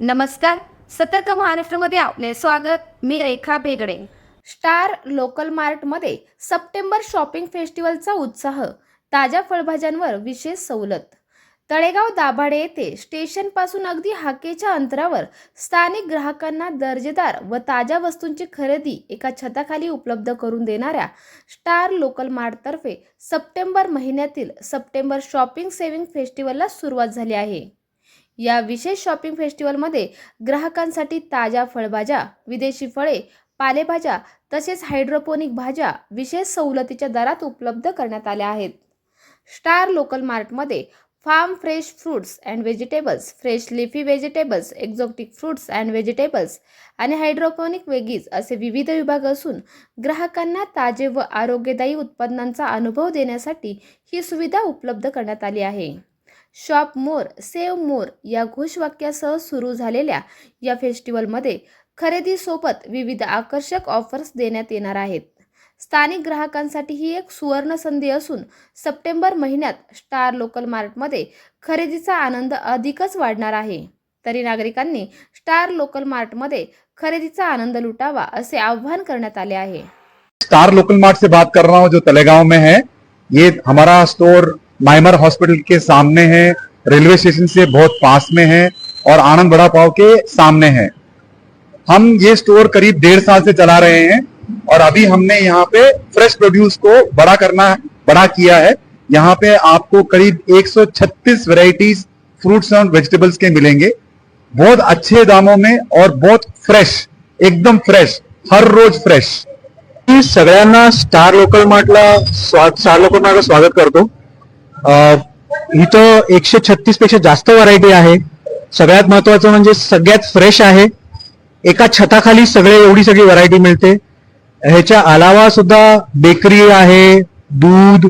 नमस्कार. सतर्क महाराष्ट्रामध्ये आपले स्वागत. मी रेखा बेगडे स्टार लोकल मार्टमध्ये सप्टेंबर शॉपिंग फेस्टिवलचा उत्साह. ताज्या फळभाज्यांवर विशेष सवलत. तळेगाव दाभाडे येथे स्टेशनपासून अगदी हाकेच्या अंतरावर स्थानिक ग्राहकांना दर्जेदार व ताज्या वस्तूंची खरेदी एका छताखाली उपलब्ध करून देणाऱ्या स्टार लोकल मार्टतर्फे सप्टेंबर महिन्यातील सप्टेंबर शॉपिंग सेविंग फेस्टिवलला सुरुवात झाली आहे. या विशेष शॉपिंग फेस्टिवलमध्ये ग्राहकांसाठी ताज्या फळभाज्या विदेशी फळे पालेभाज्या तसेच हायड्रोपोनिक भाज्या विशेष सवलतीच्या दरात उपलब्ध करण्यात आल्या आहेत. स्टार लोकल मार्टमध्ये farm fresh fruits and vegetables fresh leafy vegetables exotic fruits and vegetables आणि हायड्रोपोनिक वेगीज असे विविध विभाग असून ग्राहकांना ताजे व आरोग्यदायी उत्पादनांचा अनुभव देण्यासाठी ही सुविधा उपलब्ध करण्यात आली आहे. शॉप मोर सेव्ह मोर या घोषवाक्यासह सुरू झालेल्या या फेस्टिवलमध्ये खरेदीसोबत विविध आकर्षक ऑफर्स देण्यात येणार आहेत. स्थानिक ग्राहकांसाठी ही एक सुवर्ण संधी असून सप्टेंबर महिन्यात स्टार लोकल मार्टमध्ये खरेदीचा आनंद अधिकच वाढणार आहे. तरी नागरिकांनी स्टार लोकल मार्टमध्ये खरेदीचा आनंद लुटावा असे आवाहन करण्यात आले आहे. स्टार लोकल मार्ट से बात कर रहा हूँ जो तलेगांव में है ये हमारा स्टोर माइमर हॉस्पिटल के सामने है, रेलवे स्टेशन से बहुत पास में है और आनंद बड़ा पाव के सामने है। हम ये स्टोर करीब डेढ़ साल से चला रहे हैं और अभी हमने यहाँ पे फ्रेश प्रोड्यूस को बड़ा करना, बड़ा किया है। यहाँ पे आपको करीब 136 वैरायटीज फ्रूट्स एंड वेजिटेबल्स के मिलेंगे। बहुत अच्छे दामों में और बहुत फ्रेश एकदम फ्रेश हर रोज फ्रेश सगळ्यांना स्टार लोकल मार्टला स्वा- स्टार लोकल मार्टला स्वागत करतो. इथं एकशे छत्तीसपेक्षा जास्त व्हरायटी आहे. सगळ्यात महत्वाचं म्हणजे सगळ्यात फ्रेश आहे. एका छताखाली सगळे एवढी सगळी व्हरायटी मिळते. ह्याच्या अलावा सुद्धा बेकरी आहे दूध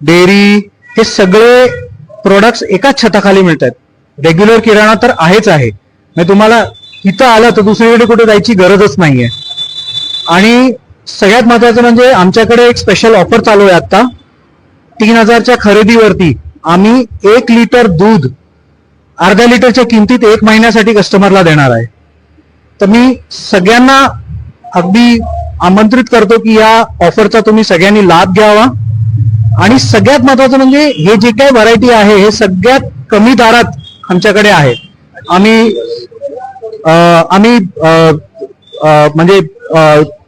डेअरी हे सगळे प्रोडक्ट्स एकाच छताखाली मिळतात. रेग्युलर किराणा तर आहेच आहे. म्हणजे तुम्हाला इथं आलं तर दुसरीकडे कुठे जायची गरजच नाहीये. आणि सगळ्यात महत्वाचं म्हणजे आमच्याकडे एक स्पेशल ऑफर चालू आहे आता तीन हजारच्या खरेदीवरती आम्ही एक लिटर दूध अर्ध्या लिटरच्या किमतीत एक महिन्यासाठी कस्टमरला देणार आहे. तर मी सगळ्यांना अगदी आमंत्रित करतो की या ऑफरचा तुम्ही सगळ्यांनी लाभ घ्यावा. आणि सगळ्यात महत्वाचं म्हणजे हे जे काही व्हरायटी आहे हे सगळ्यात कमी दारात आमच्याकडे आहे. आम्ही अं, आम्ही अं, म्हणजे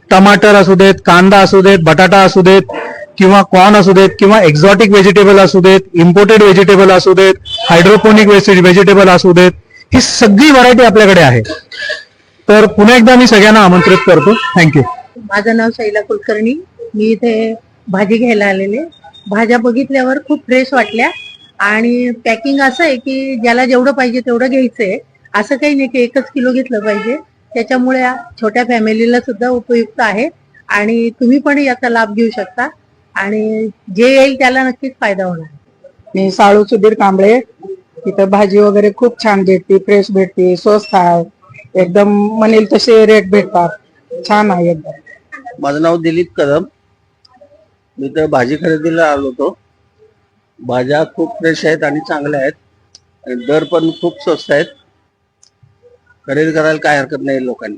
टमाटर असू देत कांदा असू देत बटाटा असू देत किंवा कॉर्न असू देत किंवा एक्झॉटिक व्हेजिटेबल असू देत इम्पोर्टेड व्हेजिटेबल असू देत हायड्रोपोनिक व्हेजिटेबल असू देत ही सगळी व्हरायटी आपल्याकडे आहे. तर पुन्हा एकदा मी सगळ्यांना आमंत्रित करतो. थँक्यू माझं नाव शैला कुलकर्णी. मी इथे भाजी घ्यायला आलेले. भाज्या बघितल्यावर खूप फ्रेश वाटल्या. आणि पॅकिंग असं आहे की ज्याला जेवढं पाहिजे तेवढं घ्यायचंय असं काही नाही की एकच किलो घेतलं पाहिजे. त्याच्यामुळे छोट्या फॅमिलीला सुद्धा उपयुक्त आहे. आणि तुम्ही पण याचा लाभ घेऊ शकता. आणि जे येईल त्याला नक्कीच फायदा होणार. मी साळू सुधीर कांबळे इथं भाजी वगैरे खूप छान भेटते फ्रेश भेटते स्वस्त आहे. एकदम म्हणेल तसे रेट भेटतात. छान आहे एकदम. माझं नाव दिलीप कदम. मी तर भाजी खरेदीला आलो होतो. भाज्या खूप फ्रेश आहेत आणि चांगल्या आहेत. आणि दर पण खूप स्वस्त आहेत. खरेदी करायला काय हरकत नाही लोकांनी.